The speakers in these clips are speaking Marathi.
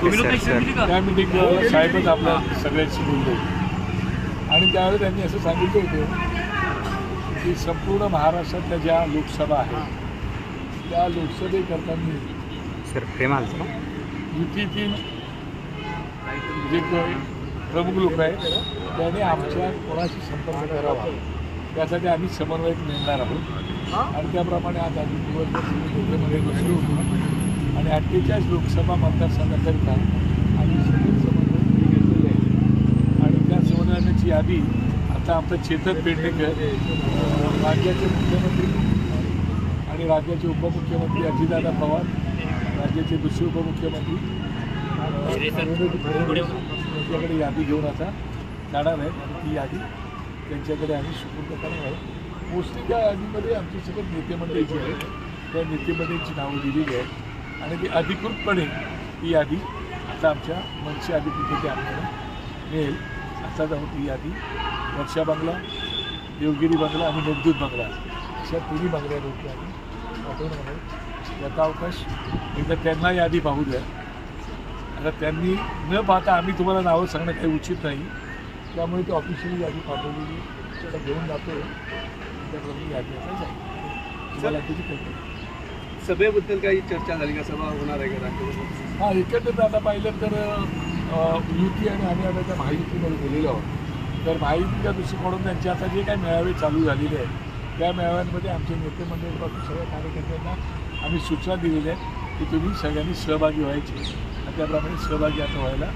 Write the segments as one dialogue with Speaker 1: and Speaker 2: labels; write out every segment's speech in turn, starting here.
Speaker 1: त्या मिटिंगला साहेबच आपल्या सगळ्यांशी बोलले आणि त्यावेळी त्यांनी असं सांगितलं होतं की संपूर्ण महाराष्ट्रातल्या ज्या लोकसभा आहेत त्या लोकसभेकरताना युतीतील जे प्रमुख लोक आहेत त्याने आमच्या कोणाशी संपर्क करावा त्यासाठी आम्ही समन्वयक नेमणार आहोत. आणि त्याप्रमाणे आज आम्ही दिवसभर होतो. आणि अठ्ठेचाळीस लोकसभा मतदारसंघाकरिता आम्ही सगळे समन्वय घेतलेले आहे आणि त्या समन्वयाची यादी आता आमचा चेतन पेडणेकर राज्याचे मुख्यमंत्री आणि राज्याचे उपमुख्यमंत्री अजितदादा पवार राज्याचे दुसरे उपमुख्यमंत्री त्यांच्याकडे यादी घेऊन आता जाणार आहेत. आणि ती यादी त्यांच्याकडे आम्ही सुपूर्द करणार आहोत. मोस्टली त्या यादीमध्ये आमचे सगळे नेते मंडळीचे आहेत त्या नेते मंडळींची नावं दिलेली आहेत. आणि ती अधिकृतपणे ती यादी आता आमच्या मनसे अधिकृत आपल्याला. मिळेल. आता जाऊन ती यादी वर्षा बंगला देवगिरी बंगला आणि मेघदूत बंगला अशा तिन्ही बंगल्यावरती आम्ही पाठवणार याचा अवकाश एकदा त्यांना यादी पाहू द्या. आता त्यांनी न पाहता आम्ही तुम्हाला नावं सांगणं काही उचित नाही. त्यामुळे ती ऑफिशियली यादी पाठवलेली त्याला घेऊन जातो त्याप्रमाणे यादी आता जाईल तुम्हाला त्याची कल्पना
Speaker 2: सभेबद्दल काही चर्चा झाली का? सभा होणार आहे का राष्ट्रपती
Speaker 1: हां एकंदरीत आता पाहिलं तर युती आणि आम्ही आता त्या महायुतीमध्ये गेलेलो आहोत. तर महायुतीच्या दृष्टिकोनातून त्यांचे आता जे काही मेळावे चालू झालेले आहेत त्या मेळाव्यांमध्ये आमचे नेते मंडळीपासून सगळ्या कार्यकर्त्यांना आम्ही सूचना दिलेल्या आहेत की तुम्ही सगळ्यांनी सहभागी व्हायचे. आणि त्याप्रमाणे सहभागी आता व्हायला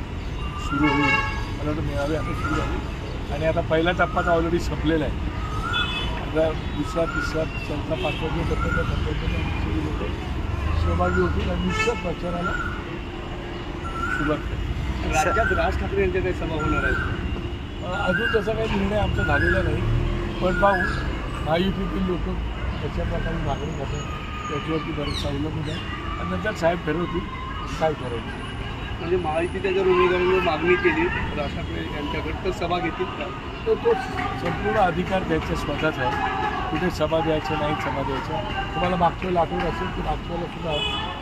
Speaker 1: सुरू होईल. मला वाटतं मेळावे आता सुरू झाले. आणि आता पहिला टप्पा तर ऑलरेडी संपलेला आहे. दुसरा तिसरा चौथा पाचवा जो टप्पा त्या टप्प्यामध्ये आमची सगळी लोकं सहभागी होतील आणि निश्चित प्रचाराला सुरुवात करेल.
Speaker 2: राज्यात राज ठाकरे यांच्या काही सभा होणार आहेत?
Speaker 1: अजून तसा काही निर्णय आमचा झालेला नाही पण पाहू. महायुतीतील लोक त्याच्या प्रकारे मागणी करतात त्याच्यावरती बरंच अवलंबून आहे आणि नंतर साहेब ठरवतील काय करायचं
Speaker 2: म्हणजे महायुती जर उमेदवारांनी मागणी केली. राष्ट्राकडे ठाकरे यांच्याकडे तर सभा घेतील. का
Speaker 1: तर तो संपूर्ण अधिकार द्यायचा स्वतःच आहे. कुठे सभा द्यायचं नाही सभा द्यायचं. तुम्हाला मागच्या वेळेला आठवत असेल की मागच्या वेळेला सुद्धा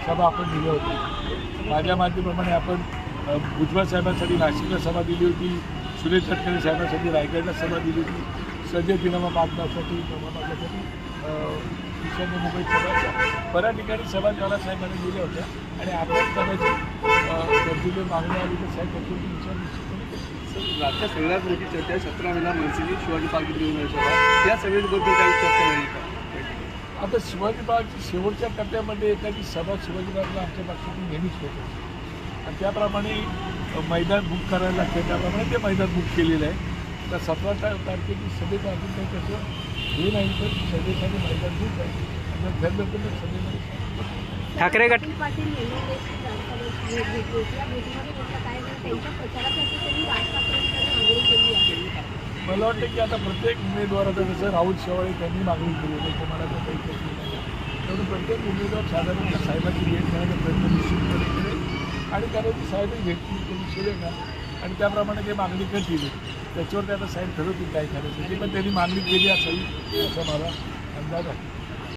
Speaker 1: सभा आपण दिली होती. माझ्या माहितीप्रमाणे आपण भुजबळ साहेबांसाठी नाशिकला सभा दिली होती. सुरेश तटकरे साहेबांसाठी रायगडला सभा दिली होती. संजय दिनामा मागण्यासाठी प्रमाणासाठी ईशान्य मुंबईत सभा बऱ्याच ठिकाणी सभा ज्वाला साहेबांनी दिल्या होत्या. आणि आपण कदाचित गरजेचे मागणी आली तर साहेब त्याच्यावरती विचार निश्चितपणे
Speaker 2: राज्यात सगळ्यात मोठी चर्चा आहे सतरा मेला मनसेची शिवाजी पार्किंग घेऊन सभा त्या सभेबद्दल काही चर्चा झाली का?
Speaker 1: आता शिवाजी बागच्या शेवटच्या टप्प्यामध्ये एखादी सभा शिवाजी बागला आमच्या पक्षातून नेहमीच होत असते. आणि त्याप्रमाणे मैदान बुक करायला लागते. त्याप्रमाणे ते मैदान बुक केलेलं आहे. तर सतरा तारखेची सभेचं अजून काही त्याचं हे नाही तर सभेसाठी मैदान बुक आहे. आणि सभेमध्ये
Speaker 3: ठाकरे गट
Speaker 1: मला वाटतं की आता प्रत्येक उमेदवाराचं जसं राहुल शेवाळे त्यांनी मागणी केली होती तुम्हाला काही प्रश्न नाही. त्यामुळे प्रत्येक उमेदवार साधारण साहेबांची भेट घेण्याचा प्रयत्न निश्चितपणे करेल आणि त्याने ती साहेबही भेटतील त्यांनी शिवेल ना आणि त्याप्रमाणे ते मागणी करतील त्याच्यावर ते आता साहेब ठरवतील काय करायचं ते पण त्यांनी मागणी केली असावी असा मला अंदाज आहे.